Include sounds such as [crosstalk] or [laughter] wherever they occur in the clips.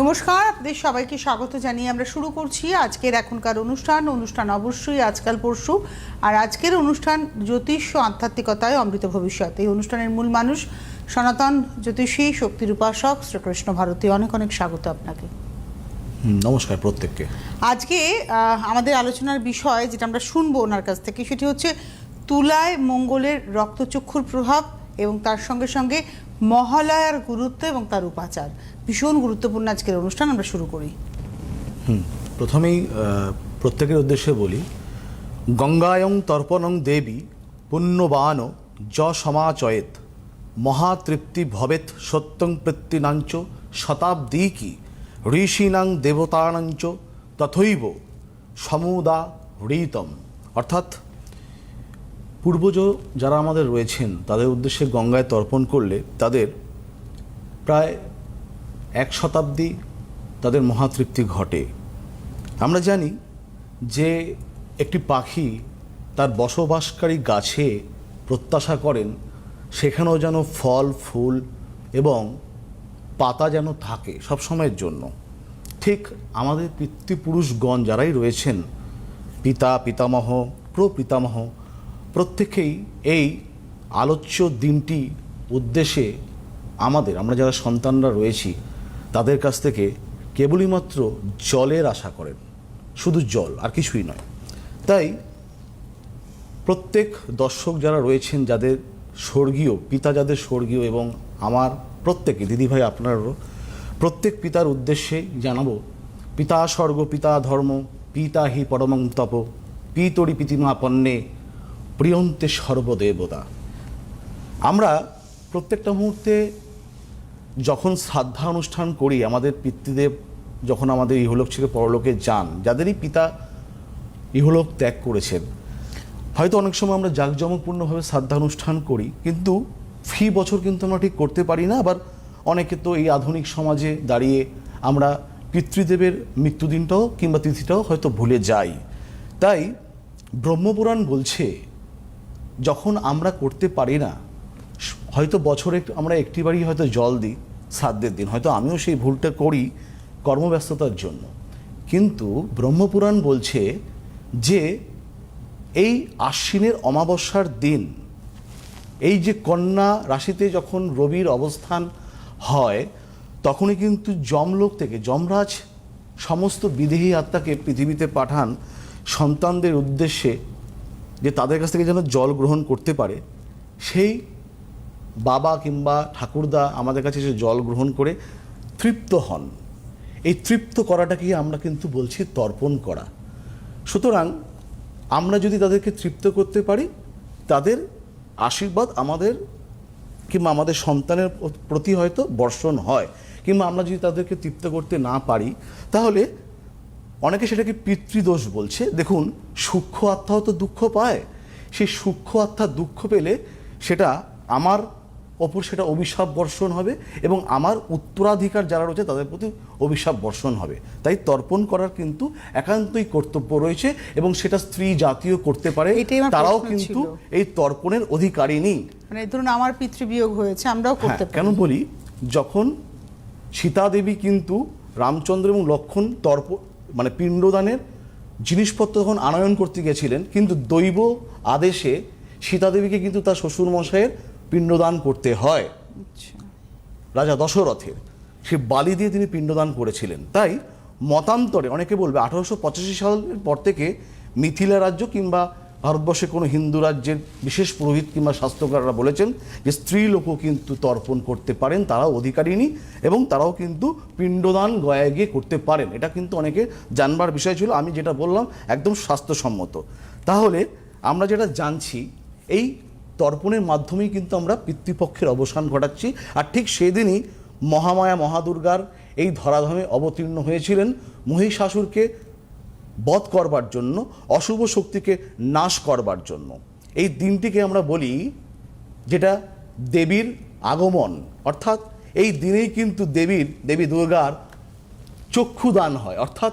নমস্কার আপনাদের সবাইকে স্বাগত জানিয়ে আমরা শুরু করছি আজকের এখনকার অনুষ্ঠান। অনুষ্ঠান অবশ্যই আজকাল পরশু। আর আজকের অনুষ্ঠান জ্যোতিষ ও আধ্যাত্মিকতায় অমৃত ভবিষ্যৎ। এই অনুষ্ঠানের মূল মানুষ সনাতন জ্যোতিষী শক্তির উপাসক শ্রীকৃষ্ণ ভারতী। অনেক অনেক স্বাগত আপনাকে। নমস্কার প্রত্যেককে। আজকে আমাদের আলোচনার বিষয় যেটা আমরা শুনব ওনার কাছ থেকে সেটি হচ্ছে তুলায় মঙ্গলের রক্তচক্ষুর প্রভাব এবং তার সঙ্গে সঙ্গে মহালয়ার গুরুত্ব এবং তার উপাচার। ভীষণ গুরুত্বপূর্ণ আজকের অনুষ্ঠান, আমরা শুরু করি। হুম, প্রথমেই প্রত্যেকের উদ্দেশ্যে বলি, গঙ্গায়ং তর্পণং দেবী পুণ্যবান য সমাচয়েত, মহাতৃপ্তি ভবেত সত্যং প্রত্যিনাঞ্চ শতাব্দী কি ঋষিনাং দেবতানাঞ্চ, তথৈব সমুদা হৃতম অর্থাৎ পূর্বজ যারা আমাদের রয়েছেন, তাদের উদ্দেশ্যে গঙ্গায় তর্পণ করলে তাদের প্রায় এক শতাব্দী তাদের মহাতৃপ্তি ঘটে। আমরা জানি যে একটি পাখি তার বসবাসকারী গাছে প্রত্যাশা করেন, সেখানেও যেন ফল, ফুল এবং পাতা যেন থাকে সব সময়ের জন্য। ঠিক আমাদের পিতৃপুরুষগণ যারাই রয়েছেন, পিতা, পিতামহ, প্রপিতামহ প্রত্যেকেই এই আলোচ্য দিনটি উদ্দেশ্যে আমাদের, আমরা যারা সন্তানরা রয়েছি, তাদের কাছ থেকে কেবলই মাত্র জলের আশা করেন, শুধু জল, আর কিছুই নয়। তাই প্রত্যেক দর্শক যারা রয়েছেন, যাদের স্বর্গীয়, পিতা যাদের স্বর্গীয় এবং আমার প্রত্যেকে, দিদিভাই আপনারও, প্রত্যেক পিতার উদ্দেশ্যে জানাব, পিতা স্বর্গ, পিতা ধর্ম, পিতা হি পরমং তপ পিতরি পিতিমা পণ্যে প্রিয়ন্তে সর্বদেবতা। আমরা প্রত্যেকটা মুহূর্তে যখন শ্রাদ্ধা অনুষ্ঠান করি, আমাদের পিতৃদেব যখন আমাদের ইহলোক ছেড়ে পরলোকে যান, যাদেরই পিতা ইহলোক ত্যাগ করেছেন, হয়তো অনেক সময় আমরা জাঁকজমকপূর্ণভাবে শ্রাদ্ধা অনুষ্ঠান করি, কিন্তু ফি বছর কিন্তু আমরা ঠিক করতে পারি না। আবার অনেকে তো এই আধুনিক সমাজে দাঁড়িয়ে আমরা পিতৃদেবের মৃত্যুদিনটাও কিংবা তিথিটাও হয়তো ভুলে যাই। তাই ব্রহ্মপুরাণ বলছে যখন আমরা করতে পারি না, হয়তো বছরে আমরা একটিবারই হয়তো জল দিই শ্রাদ্ধের দিন, হয়তো আমিও সেই ভুলটা করি কর্মব্যস্ততার জন্য। কিন্তু ব্রহ্মপুরাণ বলছে যে এই আশ্বিনের অমাবস্যার দিন, এই যে কন্যা রাশিতে যখন রবির অবস্থান হয়, তখনই কিন্তু যমলোক থেকে, যমরাজ সমস্ত বিদেহী আত্মাকে পৃথিবীতে পাঠান সন্তানদের উদ্দেশ্যে যে তাদের কাছ থেকে যেন জল গ্রহণ করতে পারে, সেই বাবা কিংবা ঠাকুরদা আমাদের কাছে এসে জল গ্রহণ করে তৃপ্ত হন। এই তৃপ্ত করাটাকে আমরা কিন্তু বলছি তর্পণ করা। সুতরাং আমরা যদি তাদেরকে তৃপ্ত করতে পারি, তাদের আশীর্বাদ আমাদের কিংবা আমাদের সন্তানের প্রতি হয়তো বর্ষণ হয়, কিংবা আমরা যদি তাদেরকে তৃপ্ত করতে না পারি, তাহলে অনেকে সেটাকে পিতৃদোষ বলছে। দেখুন সূক্ষ্ম আত্মাও তো দুঃখ পায়। সেই সূক্ষ্ম আত্মা দুঃখ পেলে সেটা আমার ওপর সেটা অভিশাপ বর্ষণ হবে এবং আমার উত্তরাধিকার যারা রয়েছে তাদের প্রতি অভিশাপ বর্ষণ হবে। তাই তর্পণ করার কিন্তু একান্তই কর্তব্য রয়েছে এবং সেটা স্ত্রী জাতীয় করতে পারে। তারাও কিন্তু এই তর্পণের অধিকারিনী মানে ধরুন আমার পিতৃবিয়োগ হয়েছে আমরাও হ্যাঁ, করতে কেন বলি যখন সীতা দেবী কিন্তু রামচন্দ্র এবং লক্ষণ তর্প মানে পিণ্ডদানের জিনিসপত্র তখন আনয়ন করতে গেছিলেন কিন্তু দৈব আদেশে সীতাদেবীকে কিন্তু তার শ্বশুরমশাইয়ের পিণ্ডদান করতে হয়। আচ্ছা। রাজা দশরথের। সে বালি দিয়ে তিনি পিণ্ডদান করেছিলেন। তাই মতান্তরে অনেকে বলবে আঠারোশো পঁচাশি সালের পর থেকে মিথিলা রাজ্য কিংবা ভারতবর্ষে কোনো হিন্দু রাজ্যের বিশেষ পুরোহিত কিংবা স্বাস্থ্যকাররা বলেছেন যে স্ত্রী লোকও কিন্তু তর্পণ করতে পারেন, তারাও অধিকারিণী এবং তারাও কিন্তু পিণ্ডদান গয়ায় গিয়ে করতে পারেন। এটা কিন্তু অনেকে জানবার বিষয় ছিল, আমি যেটা বললাম একদম স্বাস্থ্যসম্মত। তাহলে আমরা যেটা জানছি, এই তর্পণের মাধ্যমেই কিন্তু আমরা পিতৃপক্ষের অবসান ঘটাচ্ছি, আর ঠিক সেদিনই মহামায়া মহাদুর্গার এই ধরাধামে অবতীর্ণ হয়েছিলেন মহিষাসুরকে বধ করবার জন্য, অশুভ শক্তিকে নাশ করবার জন্য। এই দিনটিকে আমরা বলি যেটা দেবীর আগমন। অর্থাৎ এই দিনেই কিন্তু দেবীর, দেবী দুর্গার চক্ষুদান হয়। অর্থাৎ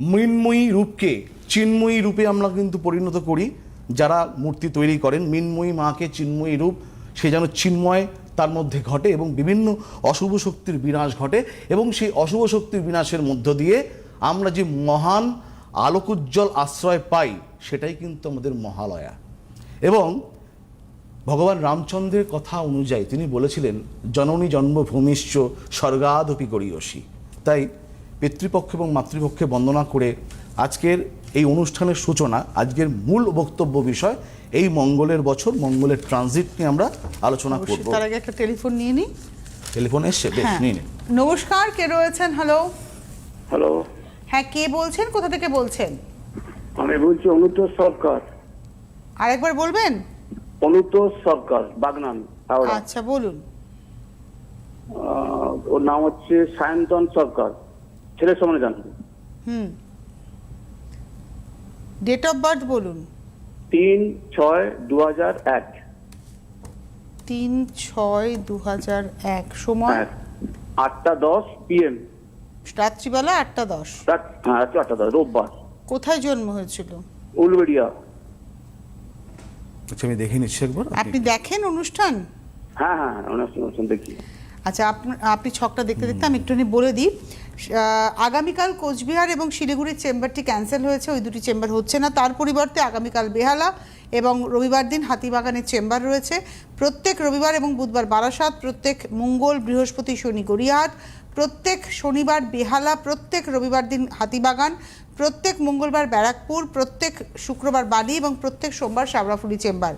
মৃন্ময়ী রূপকে, চিন্ময়ী রূপে আমরা কিন্তু পরিণত করি। যারা মূর্তি তৈরি করেন, মৃন্ময়ী মাকে চিন্ময়ী রূপ, সে যেন চিন্ময় তার মধ্যে ঘটে এবং বিভিন্ন অশুভ শক্তির বিনাশ ঘটে এবং সেই অশুভ শক্তির বিনাশের মধ্য দিয়ে আমরা যে মহান আলোকোজ্জ্বল আশ্রয় পাই সেটাই কিন্তু আমাদের মহালয়া। এবং ভগবান রামচন্দ্রের কথা অনুযায়ী তিনি বলেছিলেন জননী জন্মভূমিশ্চ স্বর্গাদপি গড়িয়সী। তাই পিতৃপক্ষ এবং মাতৃপক্ষে বন্দনা করে আজকের এই অনুষ্ঠানের সূচনা আজকের মূল বক্তব্য বিষয় এই মঙ্গলের বছর মঙ্গলের ট্রানজিট নিয়ে আমরা আলোচনা করব। তার আগে একটা টেলিফোন নিয়ে নিই। টেলিফোন এসছে বেশ হ্যাঁ। নিয়ে নিন। নমস্কার কে রয়েছেন? হ্যালো হ্যালো হ্যাঁ কে বলছেন? কোথা থেকে বলছেন? আমি বলছি অনুতোষ সরকার। আরেকবার বলবেন? অনুতোষ সরকার বাগনান হাওড়া। আচ্ছা বলুন। ওর নাম হচ্ছে সায়ন্তন সরকার। ছেলের সমানে জানব হুম। ডেট অফ বার্থ বলুন। তিন ছয় দু হাজার এক। তিন ছয় দু হাজার এক। সময়? হ্যাঁ। আটটা দশ পিএম রাত্রিবেলা আটটা দশ। হ্যাঁ রাত্রি আটটা দশ রোববার। কোথায় জন্ম হয়েছিল? উলবেড়িয়া। আচ্ছা আমি দেখে নিচ্ছি একবার আপনি দেখেন অনুষ্ঠান? হ্যাঁ হ্যাঁ হ্যাঁ অনুষ্ঠান অনুষ্ঠান দেখি। আচ্ছা আপনি- আপনি ছকটা দেখতে দেখতে আমি একটুখানি বলে দিই। আগামীকাল কোচবিহার এবং শিলিগুড়ির চেম্বারটি ক্যান্সেল হয়েছে ওই দুটি চেম্বার হচ্ছে না। তার পরিবর্তে আগামীকাল বেহালা এবং রবিবার দিন হাতিবাগানের চেম্বার রয়েছে। প্রত্যেক রবিবার এবং বুধবার বারাসাত প্রত্যেক মঙ্গল বৃহস্পতি শনি গড়িয়াহাট প্রত্যেক শনিবার বেহালা, প্রত্যেক রবিবার দিন হাতিবাগান, প্রত্যেক মঙ্গলবার ব্যারাকপুর, প্রত্যেক শুক্রবার বালি এবং প্রত্যেক সোমবার সাবরাফুলি চেম্বার।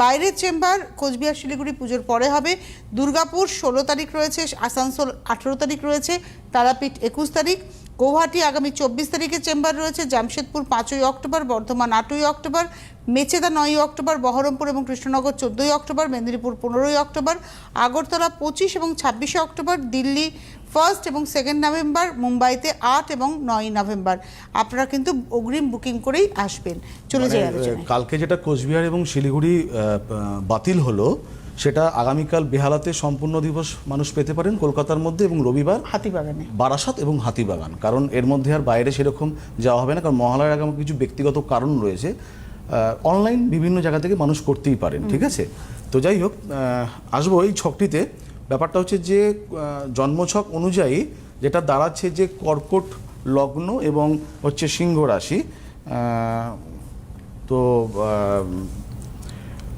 বাইরের চেম্বার কোচবিহার শিলিগুড়ি পুজোর পরে হবে। দুর্গাপুর ষোলো তারিখ রয়েছে, আসানসোল আঠেরো তারিখ রয়েছে, তারাপীঠ একুশ তারিখ। গৌহাটি আগামী চব্বিশ তারিখে চেম্বার রয়েছে। জামশেদপুর পাঁচই অক্টোবর বর্ধমান আটই অক্টোবর মেচেদা নয়ই অক্টোবর বহরমপুর এবং কৃষ্ণনগর চোদ্দোই অক্টোবর মেদিনীপুর পনেরোই অক্টোবর আগরতলা পঁচিশ এবং ছাব্বিশে অক্টোবর দিল্লি ফার্স্ট এবং সেকেন্ড নভেম্বর মুম্বাইতে আট এবং নয় নভেম্বর। আপনারা কিন্তু অগ্রিম বুকিং করেই আসবেন। চলে যাই মানে, কালকে যেটা কোচবিহার এবং শিলিগুড়ি বাতিল হলো সেটা আগামীকাল বেহালাতে সম্পূর্ণ দিবস মানুষ পেতে পারেন কলকাতার মধ্যে এবং রবিবার হাতিবাগানে। বারাসাত এবং হাতিবাগান। কারণ এর মধ্যে আর বাইরে সেরকম যাওয়া হবে না কারণ মহালয়ার আগে আমার কিছু ব্যক্তিগত কারণ রয়েছে। অনলাইন বিভিন্ন জায়গা থেকে মানুষ করতেই পারেন ঠিক আছে? তো যাই হোক আসব এই ছকটিতে। ব্যাপারটা হচ্ছে যে জন্মছক অনুযায়ী যেটা দাঁড়াচ্ছে যে কর্কট লগ্ন এবং হচ্ছে সিংহ রাশি তো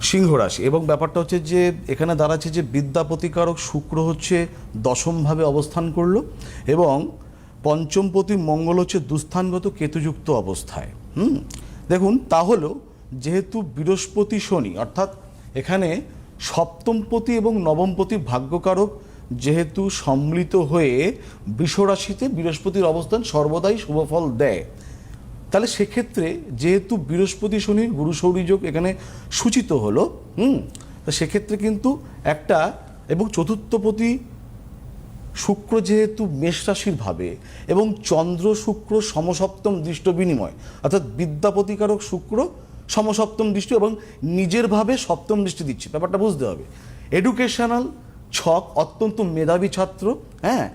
সিংহ রাশি এবং ব্যাপারটা হচ্ছে যে এখানে দাঁড়াচ্ছে যে বিদ্যা প্রতিকারক শুক্র হচ্ছে দশমভাবে অবস্থান করল এবং পঞ্চমপতি মঙ্গল হচ্ছে দুস্থানগত কেতুযুক্ত অবস্থায়। হুম? দেখুন তা হলো যেহেতু বৃহস্পতি শনি, অর্থাৎ এখানে সপ্তমপতি এবং নবমপতি ভাগ্যকারক যেহেতু সম্মিলিত হয়ে বৃষরাশিতে বৃহস্পতির অবস্থান সর্বদাই শুভফল দেয়। তাহলে সেক্ষেত্রে যেহেতু বৃহস্পতি শনির গুরু সৌরযোগ এখানে সূচিত হলো, হুম, তো সেক্ষেত্রে কিন্তু একটা এবং চতুর্থপতি শুক্র যেহেতু মেষ রাশির ভাবে এবং চন্দ্র, শুক্র সমসপ্তম দৃষ্ট বিনিময়, অর্থাৎ বিদ্যাপতিকারক শুক্র সমসপ্তম দৃষ্টি এবং নিজের ভাবে সপ্তম দৃষ্টি দিচ্ছে। ব্যাপারটা বুঝতে হবে। এডুকেশনাল ছক অত্যন্ত মেধাবী ছাত্র হ্যাঁ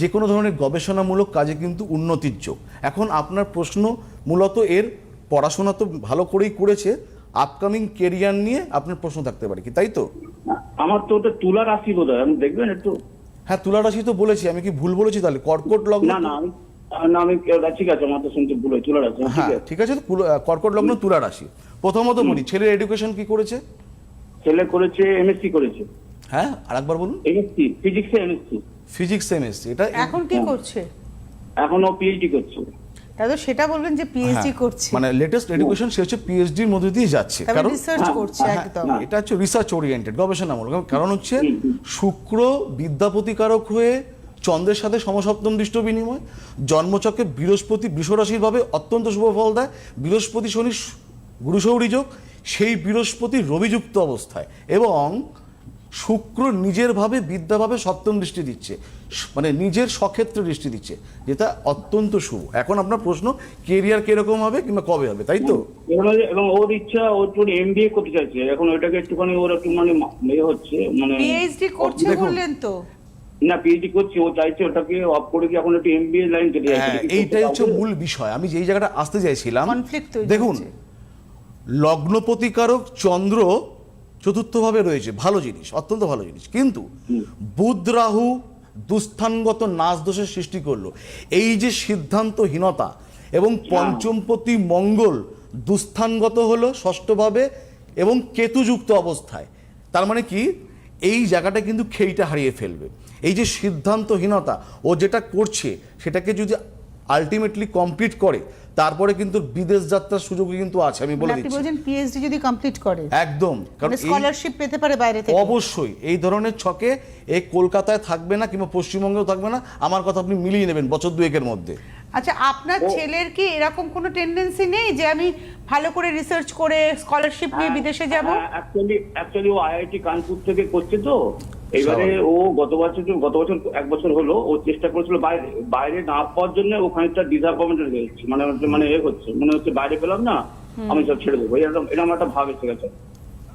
যে কোনো ধরনের গবেষণামূলক কাজে কিন্তু উন্নতির যোগ। এখন আপনার প্রশ্ন মূলত এর পড়াশোনা তো ভালো করেই করেছে আপকামিং কেরিয়ার নিয়ে আপনার প্রশ্ন থাকতে পারে কি তাই তো? আমার তো ওটা তুলা রাশি বোধ হয় আপনি দেখবেন একটু? হ্যাঁ তুলা রাশি তো বলেছি আমি কি ভুল বলেছি তাহলে? কর্কট লগ্ন না না আমি না আমি ঠিক আছে আমার তো শুনতে ভুল হয় তুলা রাশি হ্যাঁ ঠিক আছে কর্কট লগ্ন তুলা রাশি। প্রথমত বলি ছেলের এডুকেশন কি করেছে? ছেলে করেছে এমএসসি করেছে। হ্যাঁ আরেকবার বলুন। এমএসসি ফিজিক্সে এমএসসি ফিজিক্স এমএসসি এটা এখন কি করছে? এখন ও পিএইচডি করছে। দাদা সেটা বলবেন যে পিএইচডি হ্যাঁ, করছে। মানে লেটেস্ট এডুকেশন সে হচ্ছে পিএইচডির মধ্যে দিয়ে যাচ্ছে। কারণ রিসার্চ হ্যাঁ, করছে হ্যাঁ, একদম। এটা হচ্ছে রিসার্চ ওরিয়েন্টেড গবেষণামূলক। কারণ হচ্ছে শুক্র বিদ্যাপতিকারক হয়ে চন্দ্রের সাথে সমসপ্তম দৃষ্ট বিনিময় জন্মচক্রে বৃহস্পতি বৃষরাশির ভাবে অত্যন্ত শুভ ফল দেয় বৃহস্পতি শনি গুরুসৌরী যোগ সেই বৃহস্পতি রবিযুক্ত অবস্থায়। এবং শুক্র নিজের ভাবে বিদ্যাভাবে সপ্তম দৃষ্টি দিচ্ছে। মানে নিজের সক্ষেত্রে দৃষ্টি দিচ্ছে। যেটা অত্যন্ত শুভ। এখন আপনার প্রশ্ন কেরিয়ার কীরকম হবে কিংবা কবে হবে তাই তো? এবং ওর ইচ্ছা ও একটু এমবিএ করতে চাইছে। এখন ওইটাকে একটুখানি ওর একটু মানে ইয়ে হচ্ছে মানে পিএইচডি করছে বললেন তো? না পিএইচডি করছে ও চাইছে ওটাকে অফ করে কি এখন একটু এমবিএ লাইন যেতে চাইছে হ্যাঁ, এইটাই হচ্ছে মূল বিষয়। আমি যেই জায়গাটা আসতে চাইছিলাম দেখুন হচ্ছে। লগ্ন প্রতিকারক চন্দ্র চতুর্থভাবে রয়েছে ভালো জিনিস অত্যন্ত ভালো জিনিস। কিন্তু বুধ রাহু দুস্থানগত নাচ দোষের সৃষ্টি করল। এই যে সিদ্ধান্তহীনতা এবং পঞ্চমপতি মঙ্গল দুস্থানগত হলো ষষ্ঠভাবে এবং কেতুযুক্ত অবস্থায়। তার মানে কি? এই জায়গাটা কিন্তু খেইটা হারিয়ে ফেলবে। এই যে সিদ্ধান্তহীনতা ও যেটা করছে সেটাকে যদি আলটিমেটলি কমপ্লিট করে তারপরে কিন্তু বিদেশ যাত্রার সুযোগ কিন্তু আছে আমি বলে মানে দিচ্ছি। বলছেন পিএইচডি যদি কমপ্লিট করে একদম কারণ স্কলারশিপ পেতে পারে বাইরে থেকে। অবশ্যই এই ধরনের ছকে এই কলকাতায় থাকবে না কিংবা পশ্চিমবঙ্গেও থাকবে না আমার কথা আপনি মিলিয়ে নেবেন বছর দুয়েকের মধ্যে। আচ্ছা আপনার ছেলের কি এরকম কোনো টেন্ডেন্সি নেই যে আমি ভালো করে রিসার্চ করে স্কলারশিপ নিয়ে বিদেশে যাব? অ্যাকচুয়ালি অ্যাকচুয়ালি ও আইআইটি কানপুর থেকে করছে তো। এবারে ও গত বছর গত বছর এক বছর হলো ও চেষ্টা করেছিল বাইরে বাইরে না পাওয়ার জন্য ও খানিকটা ডিসঅ্যাপয়েন্টেড হয়ে গেছে। মানে হচ্ছে মানে এ হচ্ছে। মনে হচ্ছে বাইরে পেলাম না আমি সব ছেড়ে দেবো। এরকম এরকম একটা ভাব এসে গেছে।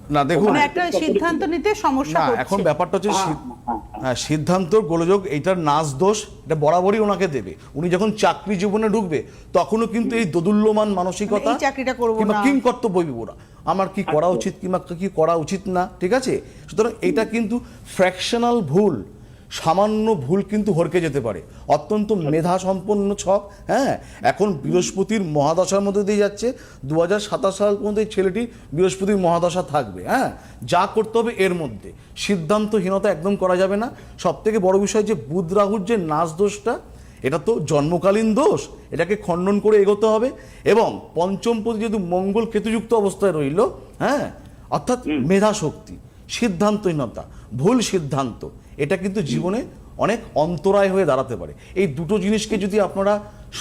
না দেখুন মানে একটা সিদ্ধান্ত নিতে সমস্যা না হচ্ছে। এখন ব্যাপারটা হচ্ছে হ্যাঁ, সিদ- হ্যাঁ, হ্যাঁ। সিদ্ধান্ত গোলযোগ এইটার নাচ দোষ এটা বরাবরই ওনাকে দেবে। উনি যখন চাকরি জীবনে ঢুকবে তখনও কিন্তু এই দোদুল্যমান মানসিকতা মানে চাকরিটা করব কিংবা। কিং কর্তব্য বিবরা। আমার কি করা উচিত কিংবা কি করা উচিত না ঠিক আছে? সুতরাং এটা কিন্তু ফ্র্যাকশনাল ভুল। সামান্য ভুল কিন্তু হরকে যেতে পারে। অত্যন্ত মেধা সম্পন্ন ছক হ্যাঁ? এখন বৃহস্পতির মহাদশার মধ্যে দিয়ে যাচ্ছে। দু হাজার সাতাশ সাল পর্যন্ত এই ছেলেটি বৃহস্পতির মহাদশা থাকবে হ্যাঁ? যা করতে হবে এর মধ্যে। সিদ্ধান্তহীনতা একদম করা যাবে না। সব থেকে বড় বিষয় যে বুধ রাহুর যে নাচ দোষটা এটা তো জন্মকালীন দোষ। এটাকে খণ্ডন করে এগোতে হবে। এবং পঞ্চম পঞ্চমপতি যেহেতু মঙ্গল কেতুযুক্ত অবস্থায় রইল হ্যাঁ? অর্থাৎ মেধা শক্তি সিদ্ধান্তহীনতা ভুল সিদ্ধান্ত এটা কিন্তু জীবনে অনেক অন্তরায় হয়ে দাঁড়াতে পারে। এই দুটো জিনিসকে যদি আপনারা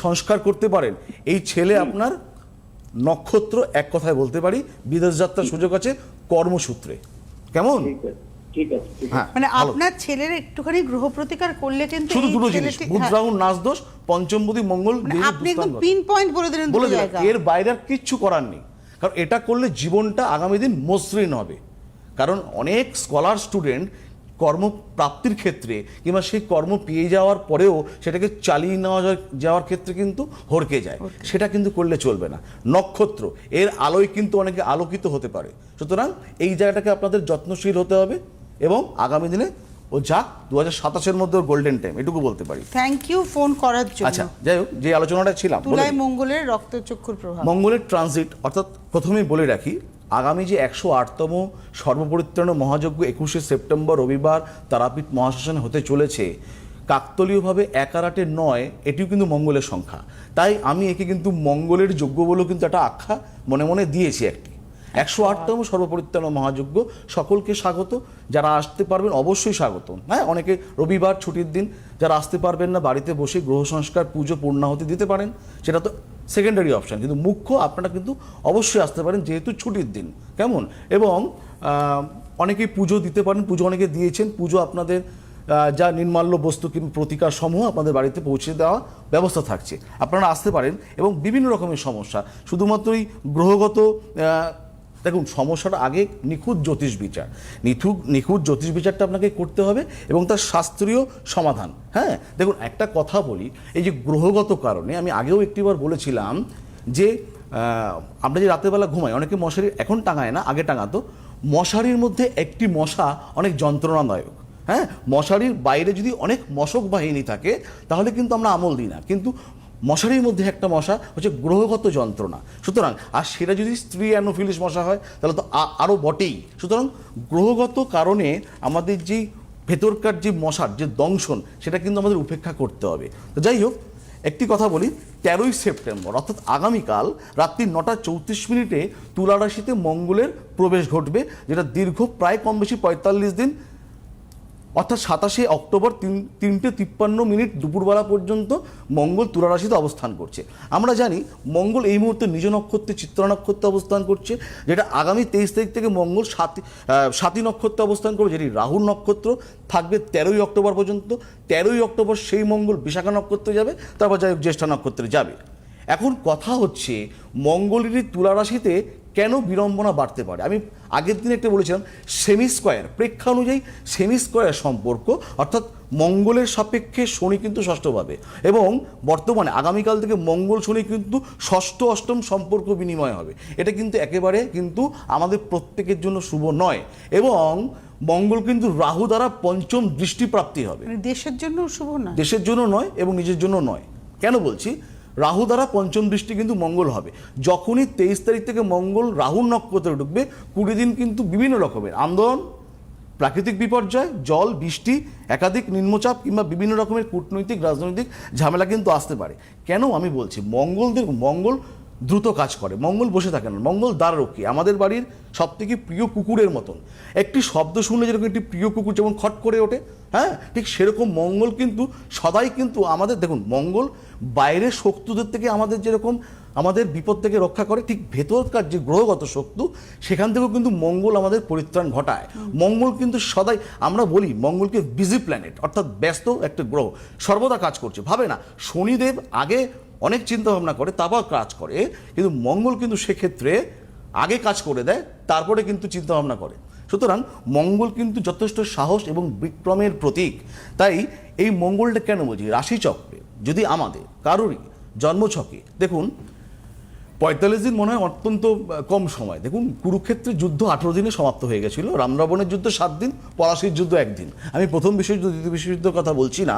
সংস্কার করতে পারেন এই ছেলে আপনার নক্ষত্র এক কথায় বলতে পারি বিদেশ যাত্রার সুযোগ আছে কর্মসূত্রে। কেমন? ঠিক আছে ঠিক আছে ঠিক আছে। হ্যাঁ মানে আপনার ছেলের একটুখানি গ্রহ প্রতিকার করলে কিন্তু শুধু দুটো জিনিস বুধ হ্যাঁ, নাচ দোষ পঞ্চমপতি মঙ্গল মানে আপনি একদম পিন পয়েন্ট বলে দিলেন বলে জায়গা। এর বাইরে আর কিচ্ছু করার নেই। কারণ এটা করলে জীবনটা আগামী দিন মসৃণ হবে। কারণ অনেক স্কলার স্টুডেন্ট কর্মপ্রাপ্তির ক্ষেত্রে কিংবা সেই কর্ম পেয়ে যাওয়ার পরেও সেটাকে চালিয়ে নেওয়া যাওয়ার ক্ষেত্রে কিন্তু হরকে যায়। সেটা কিন্তু করলে চলবে না। নক্ষত্র এর আলোয় কিন্তু অনেকে আলোকিত হতে পারে। সুতরাং এই জায়গাটাকে আপনাদের যত্নশীল হতে হবে এবং আগামী দিনে ও যাক দু হাজার সাতাশের মধ্যে গোল্ডেন টাইম এটুকু বলতে পারি। থ্যাংক ইউ ফোন করার জন্য। আচ্ছা যাই হোক যে আলোচনাটা ছিলাম তুলায় মঙ্গলের রক্তচক্ষুর প্রভাব। মঙ্গলের ট্রানজিট অর্থাৎ প্রথমেই বলে রাখি আগামী যে একশো আটতম সর্বপরিত্রাণ মহাযজ্ঞ একুশে সেপ্টেম্বর রবিবার তারাপীঠ মহাশ্মশানে হতে চলেছে, কাকতলীয়ভাবে একারাটে নয়, এটিও কিন্তু মঙ্গলের সংখ্যা। তাই আমি একে কিন্তু মঙ্গলের যজ্ঞ বলেও কিন্তু একটা আখ্যা মনে মনে দিয়েছি একটি। একশো আটতম সর্বপরিত্রাণ মহাযজ্ঞ, সকলকে স্বাগত। যারা আসতে পারবেন অবশ্যই স্বাগত। হ্যাঁ অনেকে রবিবার ছুটির দিন, যারা আসতে পারবেন না, বাড়িতে বসে গ্রহ সংস্কার, পুজো, পূর্ণাহতি দিতে পারেন। সেটা তো সেকেন্ডারি অপশান কিন্তু মুখ্য আপনারা কিন্তু অবশ্যই আসতে পারেন যেহেতু ছুটির দিন। কেমন? এবং অনেকেই পুজো দিতে পারেন, পুজো অনেকে দিয়েছেন, পুজো আপনাদের যা নির্মাল্য বস্তু কিংবা প্রতিকার সমূহ আপনাদের বাড়িতে পৌঁছে দেওয়া ব্যবস্থা থাকছে। আপনারা আসতে পারেন এবং বিভিন্ন রকমের সমস্যা, শুধুমাত্রই গ্রহগত দেখুন, সমস্যাটা আগে নিখুঁত জ্যোতিষ বিচার। নিখুঁত নিখুঁত জ্যোতিষ বিচারটা আপনাকে করতে হবে এবং তার শাস্ত্রীয় সমাধান। হ্যাঁ দেখুন, একটা কথা বলি, এই যে গ্রহগত কারণে আমি আগেও একটিবার বলেছিলাম যে আমরা যে রাতেরবেলা ঘুমাই, অনেকে মশারি এখন টাঙায় না, আগে টাঙাতো, মশারির মধ্যে একটি মশা অনেক যন্ত্রণাদায়ক। হ্যাঁ মশারির বাইরে যদি অনেক মশক বাহিনী থাকে, তাহলে কিন্তু আমরা আমল দিই না। কিন্তু মশারির মধ্যে একটা মশা হচ্ছে গ্রহগত যন্ত্রণা। সুতরাং, আর সেটা যদি স্ত্রী অ্যানোফিলিস মশা হয়, তাহলে তো আরও বটেই। সুতরাং, গ্রহগত কারণে আমাদের যেই ভেতরকার যে মশার যে দংশন, সেটা কিন্তু আমাদের উপেক্ষা করতে হবে। তো যাই হোক, একটি কথা বলি, তেরোই সেপ্টেম্বর, অর্থাৎ আগামীকাল রাত্রি নটা চৌত্রিশ মিনিটে তুলারাশিতে মঙ্গলের প্রবেশ ঘটবে, যেটা দীর্ঘ প্রায় কম বেশি পঁয়তাল্লিশ দিন অর্থাৎ সাতাশে অক্টোবর তিন তিনটে তিপ্পান্ন মিনিট দুপুরবেলা পর্যন্ত মঙ্গল তুলা রাশিতে অবস্থান করছে। আমরা জানি মঙ্গল এই মুহূর্তে নিজ নক্ষত্রে চিত্রা নক্ষত্রে অবস্থান করছে যেটা আগামী তেইশ তারিখ থেকে মঙ্গল সাতী আহ, সাতী নক্ষত্রে অবস্থান করবে যেটি রাহুর নক্ষত্র থাকবে তেরোই অক্টোবর পর্যন্ত। তেরোই অক্টোবর সেই মঙ্গল বিশাখা নক্ষত্রে যাবে তারপর যাই হোক জ্যেষ্ঠা নক্ষত্রে যাবে। এখন কথা হচ্ছে মঙ্গলেরই তুলা রাশিতে কেন বিড়ম্বনা বাড়তে পারে? আমি আগের দিন একটা বলেছিলাম সেমি স্কোয়ার প্রেক্ষা অনুযায়ী সেমি স্কোয়ার সম্পর্ক অর্থাৎ মঙ্গলের সাপেক্ষে শনি কিন্তু ষষ্ঠভাবে এবং বর্তমানে আগামীকাল থেকে মঙ্গল শনি কিন্তু ষষ্ঠ অষ্টম সম্পর্ক বিনিময় হবে। এটা কিন্তু একেবারে কিন্তু আমাদের প্রত্যেকের জন্য শুভ নয় এবং মঙ্গল কিন্তু রাহু দ্বারা পঞ্চম দৃষ্টিপ্রাপ্তি হবে। মানে দেশের জন্য শুভ না দেশের জন্য নয় এবং নিজের জন্য নয়। কেন বলছি? রাহু দ্বারা পঞ্চম দৃষ্টি কিন্তু মঙ্গল হবে। যখনই তেইশ তারিখ থেকে মঙ্গল রাহুর নক্ষত্রে ঢুকবে, কুড়ি দিন কিন্তু বিভিন্ন রকমের আন্দোলন, প্রাকৃতিক বিপর্যয়, জল, বৃষ্টি, একাধিক নিম্নচাপ কিংবা বিভিন্ন রকমের কূটনৈতিক, রাজনৈতিক ঝামেলা কিন্তু আসতে পারে। কেন আমি বলছি? মঙ্গল মঙ্গলদের মঙ্গল দ্রুত কাজ করে। মঙ্গল বসে থাকে না। মঙ্গল দ্বাররক্ষী আমাদের বাড়ির সব থেকে প্রিয় কুকুরের মতন। একটি শব্দ শুনলে যেরকম একটি প্রিয় কুকুর যেমন খট করে ওঠে হ্যাঁ? ঠিক সেরকম মঙ্গল কিন্তু, সদাই কিন্তু আমাদের, দেখুন, মঙ্গল বাইরের শত্রুদের থেকে আমাদের যেরকম, আমাদের বিপদ থেকে রক্ষা করে, ঠিক ভেতরকার যে গ্রহগত শক্তি, সেখান থেকেও কিন্তু মঙ্গল আমাদের পরিত্রাণ ঘটায়। মঙ্গল কিন্তু সদাই, আমরা বলি মঙ্গলকে বিজি প্ল্যানেট অর্থাৎ ব্যস্ত একটা গ্রহ। সর্বদা কাজ করছে। ভাবে না, শনিদেব আগে অনেক চিন্তা ভাবনা করে, তারপর কাজ করে। কিন্তু মঙ্গল কিন্তু সেক্ষেত্রে আগে কাজ করে দেয়, তারপরে কিন্তু চিন্তা ভাবনা করে। সুতরাং মঙ্গল কিন্তু যথেষ্ট সাহস এবং বিক্রমের প্রতীক। তাই এই মঙ্গলটা কেন বলছি? রাশিচক্রে, যদি আমাদের, কারোরই জন্মছকে, দেখুন, পঁয়তাল্লিশ দিন মনে হয় অত্যন্ত কম সময়। দেখুন, কুরুক্ষেত্রের যুদ্ধ আঠেরো দিনে সমাপ্ত হয়ে গেছিল রামরাবণের যুদ্ধ সাত দিন, পলাশির যুদ্ধ একদিন আমি প্রথম বিশ্বযুদ্ধ, দ্বিতীয় বিশ্বযুদ্ধের কথা বলছি না,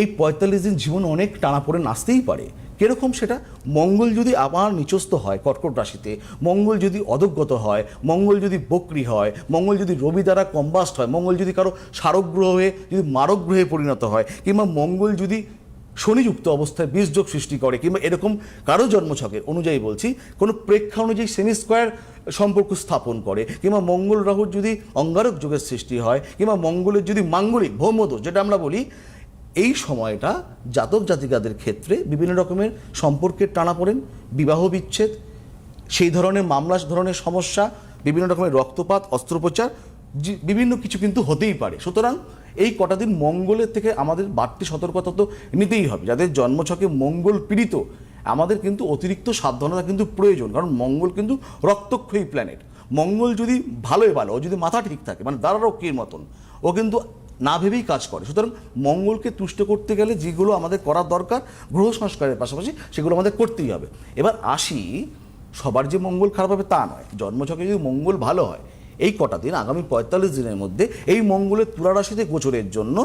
এই পঁয়তাল্লিশ দিন জীবন অনেক টানা পড়ে নাচতেই পারে। কীরকম সেটা? মঙ্গল যদি আবার নিচস্থ হয় কর্কট রাশিতে, মঙ্গল যদি অধগত হয়, মঙ্গল যদি বক্রি হয়, মঙ্গল যদি রবি দ্বারা কম্বাস্ট হয়, মঙ্গল যদি কারও সারক গ্রহ হয়ে যদি মারক গ্রহে পরিণত হয়, কিংবা মঙ্গল যদি শনিযুক্ত অবস্থায় বীজযোগ সৃষ্টি করে, কিংবা এরকম কারও জন্মছকের অনুযায়ী বলছি, কোনো প্রেক্ষা অনুযায়ী সেমি স্কোয়ার সম্পর্ক স্থাপন করে, কিংবা মঙ্গল রাহুর যদি অঙ্গারক যোগের সৃষ্টি হয়, কিংবা মঙ্গলের যদি মাঙ্গলিক ভৌমদোষ, যেটা আমরা বলি এই সময়টা জাতক জাতিকাদের ক্ষেত্রে বিভিন্ন রকমের সম্পর্কের টানা পড়েন, বিবাহ বিচ্ছেদ, সেই ধরনের মামলা ধরনের সমস্যা, বিভিন্ন রকমের রক্তপাত, অস্ত্রোপচার বিভিন্ন কিছু কিন্তু হতেই পারে। সুতরাং এই কটা দিন মঙ্গলের থেকে আমাদের বাড়তি সতর্কতা তো নিতেই হবে। যাদের জন্মছকে মঙ্গল পীড়িত, আমাদের কিন্তু অতিরিক্ত সাবধানতা কিন্তু প্রয়োজন, কারণ মঙ্গল কিন্তু রক্তক্ষয়ী প্ল্যানেট মঙ্গল যদি ভালোই ভালো ও যদি মাথা ঠিক থাকে মানে দ্বারারক্ষীর মতন, ও কিন্তু না ভেবেই কাজ করে। সুতরাং মঙ্গলকে তুষ্ট করতে গেলে যেগুলো আমাদের করার দরকার, গ্রহ সংস্কারের পাশাপাশি সেগুলো আমাদের করতেই হবে। এবার আসি, সবার যে মঙ্গল খারাপ হবে তা নয়। জন্মছকে যদি মঙ্গল ভালো হয়, এই কটা দিন আগামী পঁয়তাল্লিশ দিনের মধ্যে এই মঙ্গলের তুলা রাশিতে গোচরের জন্য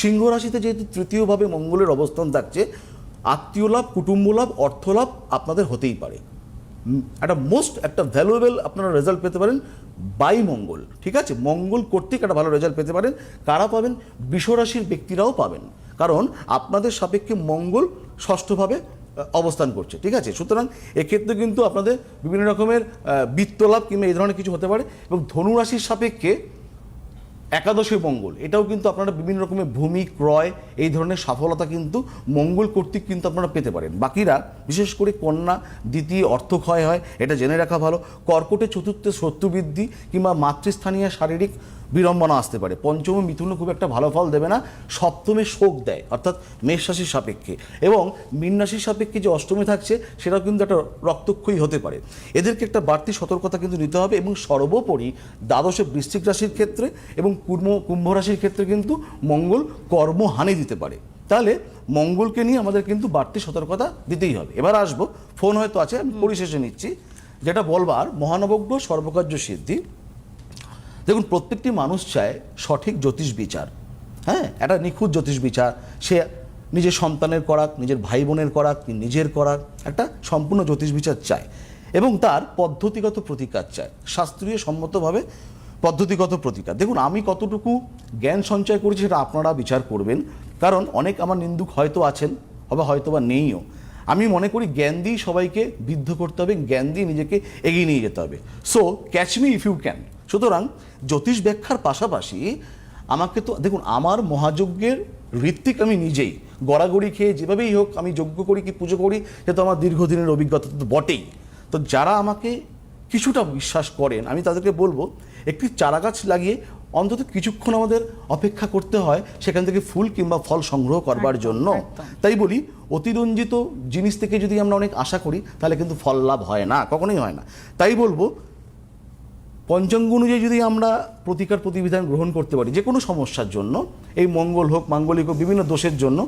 সিংহ রাশিতে যেহেতু তৃতীয়ভাবে মঙ্গলের অবস্থান থাকছে আত্মীয় লাভ কুটুম্ব লাভ অর্থ লাভ আপনাদের হতেই পারে। একটা মোস্ট একটা ভ্যালুয়েবল আপনারা রেজাল্ট পেতে পারেন বাই মঙ্গল, ঠিক আছে? মঙ্গল কর্তৃক একটা ভালো রেজাল্ট পেতে পারেন। কারা পাবেন? বিশ্বরাশির ব্যক্তিরাও পাবেন। কারণ আপনাদের সাপেক্ষে মঙ্গল ষষ্ঠভাবে অবস্থান করছে, ঠিক আছে? সুতরাং এক্ষেত্রে কিন্তু আপনাদের বিভিন্ন রকমের বিত্তলাভ কিংবা এই ধরনের কিছু হতে পারে এবং ধনুরাশির সাপেক্ষে একাদশী মঙ্গল, এটাও কিন্তু আপনারা বিভিন্ন রকমের ভূমি, ক্রয়, এই ধরনের সফলতা কিন্তু মঙ্গল কর্তৃক কিন্তু আপনারা পেতে পারেন। বাকিরা, বিশেষ করে কন্যা, দ্বিতীয় অর্থ ক্ষয় হয়, এটা জেনে রাখা ভালো। কর্কটে চতুর্থে শত্রু বৃদ্ধি কিংবা মাতৃস্থানীয় শারীরিক বিড়ম্বনা আসতে পারে। পঞ্চম মিথুন খুব একটা ভালো ফল দেবে না সপ্তমে শোক দেয় অর্থাৎ মেষ রাশির সাপেক্ষে। এবং মীন রাশির সাপেক্ষে যে অষ্টমে থাকছে সেটাও কিন্তু একটা রক্তক্ষয়ী হতে পারে। এদেরকে একটা বাড়তি সতর্কতা কিন্তু নিতে হবে এবং সর্বোপরি দ্বাদশে বৃশ্চিক রাশির ক্ষেত্রে এবং কুর্ম কুম্ভ রাশির ক্ষেত্রে কিন্তু মঙ্গল কর্মহানি দিতে পারে। তাহলে মঙ্গলকে নিয়ে আমাদের কিন্তু বাড়তি সতর্কতা দিতেই হবে। এবার আসব ফোন হয়তো আছে আমি পরিশেষে নিচ্ছি। যেটা বলবার মহানবজ্ঞ সর্বকার্য সিদ্ধি। দেখুন, প্রত্যেকটি মানুষ চায় সঠিক জ্যোতিষ বিচার। হ্যাঁ একটা নিখুঁত জ্যোতিষ বিচার। সে নিজের সন্তানের করাক, নিজের ভাই বোনের করাক নিজের করাক, একটা সম্পূর্ণ জ্যোতিষ বিচার চায়। এবং তার পদ্ধতিগত প্রতিকার চায়, শাস্ত্রীয় সম্মতভাবে পদ্ধতিগত প্রতিকার। দেখুন, আমি কতটুকু জ্ঞান সঞ্চয় করেছি সেটা আপনারা বিচার করবেন। কারণ অনেক আমার নিন্দুক হয়তো আছেন, হবে হয়তো বা নেইও। আমি মনে করি জ্ঞান দিয়েই সবাইকে বিদ্ধ করতে হবে, জ্ঞান দিয়ে নিজেকে এগিয়ে নিয়ে যেতে হবে। So catch me if you can সুতরাং জ্যোতিষ ব্যাখ্যার পাশাপাশি আমাকে তো, দেখুন, আমার মহাযজ্ঞের ঋত্বিক আমি নিজেই। গড়াগড়ি খেয়ে যেভাবেই হোক আমি যজ্ঞ করি কি পুজো করি, সে তো আমার দীর্ঘদিনের অভিজ্ঞতা তো বটেই। তো যারা আমাকে কিছুটা বিশ্বাস করেন, আমি তাদেরকে বলব, একটি চারাগাছ লাগিয়ে অন্তত কিছুক্ষণ আমাদের অপেক্ষা করতে হয় সেখান থেকে ফুল কিংবা ফল সংগ্রহ করবার জন্য। তাই বলি অতিরঞ্জিত জিনিস থেকে যদি আমরা অনেক আশা করি তাহলে কিন্তু ফল লাভ হয় না কখনোই হয় না। তাই বলব পঞ্চাঙ্গ অনুযায়ী যদি আমরা প্রতিকার প্রতিবিধান গ্রহণ করতে পারি যে কোনো সমস্যার জন্য এই মঙ্গল হোক মাঙ্গলিক হোক বিভিন্ন দোষের জন্য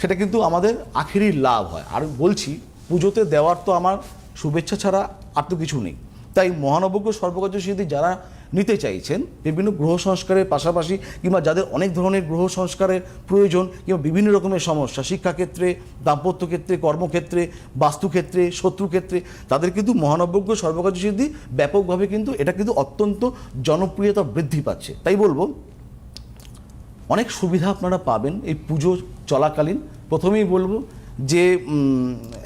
সেটা কিন্তু আমাদের আখেরি লাভ হয়। আর বলছি পুজোতে দেওয়ার তো আমার শুভেচ্ছা ছাড়া আর তো কিছু নেই। তাই মহানবজ্ঞ সর্বকার্য সিদ্ধি যারা নিতে চাইছেন, বিভিন্ন গ্রহ সংস্কারের পাশাপাশি কিংবা যাদের অনেক ধরনের গ্রহ সংস্কারের প্রয়োজন কিংবা বিভিন্ন রকমের সমস্যা, শিক্ষাক্ষেত্রে দাম্পত্য ক্ষেত্রে কর্মক্ষেত্রে, বাস্তুক্ষেত্রে, শত্রুক্ষেত্রে, তাদের কিন্তু মহানবজ্ঞ সর্বকার্য সিদ্ধি ব্যাপকভাবে কিন্তু এটা কিন্তু অত্যন্ত জনপ্রিয়তা বৃদ্ধি পাচ্ছে। তাই বলব, অনেক সুবিধা আপনারা পাবেন এই পুজো চলাকালীন। প্রথমেই বলব যে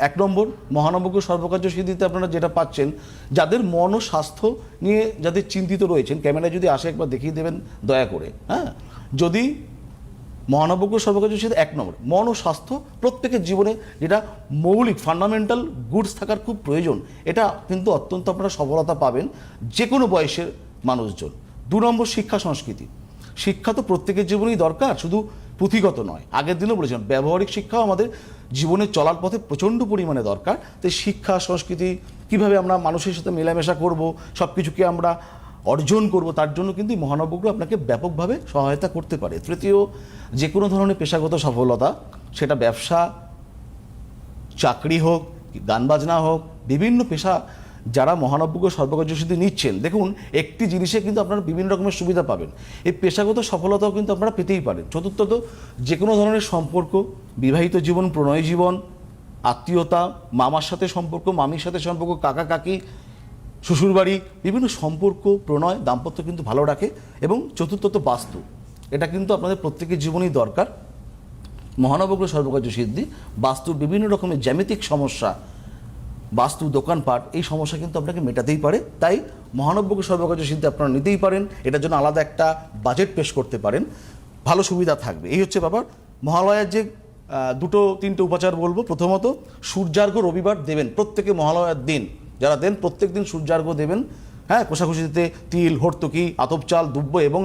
এক নম্বর মহানবজ্ঞ সর্বকার্য সিদ্ধিতে আপনারা যেটা পাচ্ছেন, যাদের মন ও স্বাস্থ্য নিয়ে যাদের চিন্তিত রয়েছেন, ক্যামেরায় যদি আসে একবার দেখিয়ে দেবেন, দয়া করে হ্যাঁ? যদি মহানবজ্ঞ সর্বকার্য সিদ্ধি, এক নম্বর, মন ও স্বাস্থ্য প্রত্যেকের জীবনে যেটা মৌলিক ফান্ডামেন্টাল গুডস থাকার খুব প্রয়োজন, এটা কিন্তু অত্যন্ত আপনারা সফলতা পাবেন যে কোনো বয়সের মানুষজন। দু নম্বর শিক্ষা সংস্কৃতি, শিক্ষা তো প্রত্যেকের জীবনেই দরকার, শুধু পুঁথিগত নয়। আগের দিনও বলেছিলাম, ব্যবহারিক শিক্ষাও আমাদের জীবনে চলার পথে প্রচণ্ড পরিমাণে দরকার। তাই শিক্ষা, সংস্কৃতি, কীভাবে আমরা মানুষের সাথে মেলামেশা করব সব কিছুকে আমরা অর্জন করব, তার জন্য কিন্তু মহানবগ্রহ আপনাকে ব্যাপকভাবে সহায়তা করতে পারে। তৃতীয় যে কোনো ধরনের পেশাগত সফলতা, সেটা ব্যবসা, চাকরি হোক, গান বাজনা হোক, বিভিন্ন পেশা যারা মহানব্য সর্বকার্য সিদ্ধি নিচ্ছেন, দেখুন, একটি জিনিসে কিন্তু আপনারা বিভিন্ন রকমের সুবিধা পাবেন। এই পেশাগত সফলতাও কিন্তু আপনারা পেতেই পারেন। চতুর্থত যে কোনো ধরনের সম্পর্ক, বিবাহিত জীবন, প্রণয় জীবন, আত্মীয়তা, মামার সাথে সম্পর্ক, মামির সাথে সম্পর্ক, কাকা, কাকি শ্বশুরবাড়ি বিভিন্ন সম্পর্ক, প্রণয়, দাম্পত্য কিন্তু ভালো রাখে। এবং চতুর্থত বাস্তু। এটা কিন্তু আপনাদের প্রত্যেকের জীবনেই দরকার। মহানবগ্র সর্বকার্য সিদ্ধি, বাস্তুর বিভিন্ন রকমের জ্যামিতিক সমস্যা বাস্তু দোকানপাট এই সমস্যা কিন্তু আপনাকে মেটাতেই পারে। তাই মহানব্যকে সর্বকার্য সিদ্ধি আপনারা নিতেই পারেন। এটার জন্য আলাদা একটা বাজেট পেশ করতে পারেন। ভালো সুবিধা থাকবে। এই হচ্ছে ব্যাপার। মহালয়ার যে দুটো, তিনটে উপাচার বলব। প্রথমত সূর্যার্ঘ রবিবার দেবেন। প্রত্যেকে মহালয়ার দিন যারা দেন প্রত্যেক দিন সূর্যার্ঘ দেবেন। হ্যাঁ কোষাকুষিতে তিল, হর্তকি, আতপ চাল দুব্য এবং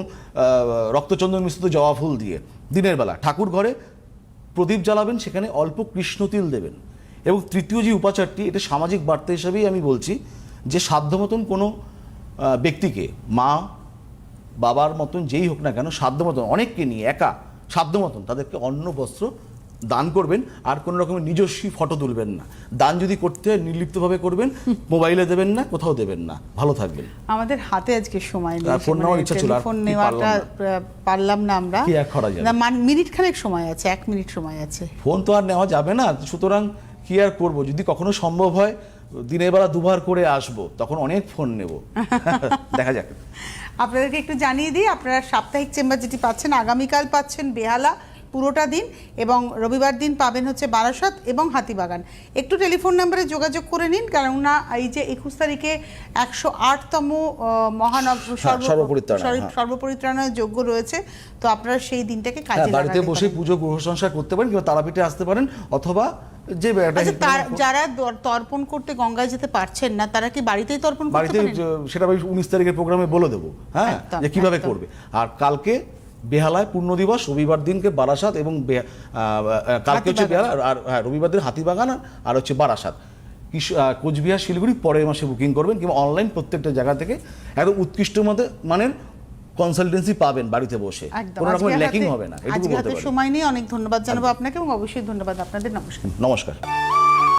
রক্তচন্দন মিশ্রিত জবা ফুল দিয়ে। দিনের বেলা ঠাকুর ঘরে প্রদীপ জ্বালাবেন। সেখানে অল্প কৃষ্ণ তিল দেবেন। এবং তৃতীয় যে উপাচারটি এটা সামাজিক বার্তা হিসাবেই আমি বলছি যে সাধ্য মতন কোনো ব্যক্তিকে মা বাবার মতন যেই হোক না কেন সাধ্য মতন অনেককে নিয়ে একা সাধ্য মতন তাদেরকে অন্ন বস্ত্র দান করবেন আর কোনো রকমের নিজস্ব ফটো তুলবেন না। দান যদি করতে হয় নির্লিপ্তভাবে করবেন মোবাইলে দেবেন না কোথাও দেবেন না। ভালো থাকবেন। আমাদের হাতে আজকে সময় নেই ফোন নেওয়ার ইচ্ছা ছিল, কি নেওয়াটা পারলাম না। আমরা। কি আর করা যাবে? না মিনিট খানেক সময় আছে এক মিনিট সময় আছে। ফোন তো আর নেওয়া যাবে না সুতরাং কি আর করব? যদি কখনো সম্ভব হয় দিনের বেলা দুবার করে আসব তখন অনেক ফোন নেব। [laughs] দেখা যাক। আপনাদেরকে একটু জানিয়ে দিই আপনারা সাপ্তাহিক চেম্বার যেটি পাচ্ছেন আগামীকাল পাচ্ছেন বেহালা পুরোটা দিন এবং রবিবার দিন পাবেন হচ্ছে বারাসাত এবং হাতিবাগান। একটু টেলিফোন নাম্বারে যোগাযোগ করে নিন কেননা এই যে একুশ তারিখে একশো আটতম মহানব সর্ব- সর্বপরিত্রাণ, হ্যাঁ। যোগ্য রয়েছে তো আপনারা সেই দিনটাকে হ্যাঁ কাজে বাড়িতে বসে পুজো গ্রহ সংসার করতে পারেন কিংবা তারাপীঠে আসতে পারেন অথবা যে আচ্ছা যারা তর্পণ করতে গঙ্গায় যেতে পারছেন না তারা কি বাড়িতেই তর্পণ বাড়িতে সেটা আমি উনিশ তারিখের প্রোগ্রামে বলে দেবো হ্যাঁ? যে কীভাবে করবে। আর কালকে বেহালায় পূর্ণ দিবস রবিবার দিনকে বারাসাত এবং কালকে হচ্ছে। বেহালা আর হ্যাঁ রবিবার দিন হাতিবাগান আর- হচ্ছে বারাসাত। কোচবিহার শিলিগুড়ি পরের মাসে বুকিং করবেন কিংবা অনলাইন প্রত্যেকটা জায়গা থেকে একদম উৎকৃষ্ট মধ্যে মানের কনসালটেন্সি পাবেন বাড়িতে বসে। কোনো রকম ল্যাকিং হবে না এটুকু বলতে পারি। সময় নিয়ে অনেক ধন্যবাদ জানাব আপনাকে এবং অবশ্যই ধন্যবাদ আপনাদের নমস্কার। নমস্কার।